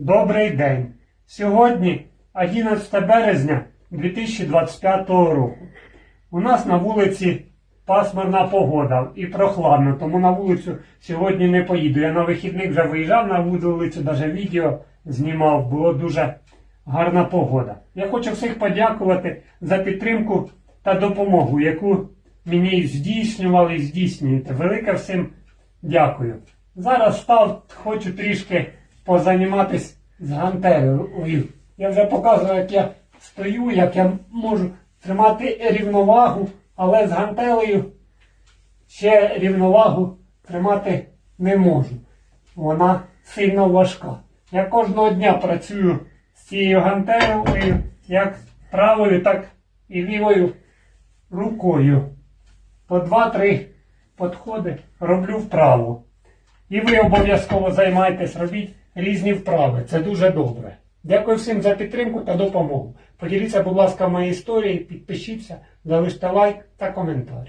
Добрий день. Сьогодні 11 березня 2025 року. У нас на вулиці пасмурна погода і прохладно, тому на вулицю сьогодні не поїду. Я на вихідних вже виїжджав на вулицю, навіть відео знімав, було дуже гарна погода. Я хочу всіх подякувати за підтримку та допомогу, яку мені здійснювали і здійснюєте. Велике всім дякую. Зараз став, хочу трішки позаніматись з гантелею. Я вже показував, як я стою, як я можу тримати рівновагу, але з гантелею ще рівновагу тримати не можу. Вона сильно важка. Я кожного дня працюю з цією гантелею, як правою, так і лівою рукою. По два-три підходи роблю вправо. І ви обов'язково займайтесь, робіть різні вправи. Це дуже добре. Дякую всім за підтримку та допомогу. Поділіться, будь ласка, моєю історією, підпишіться, залиште лайк та коментар.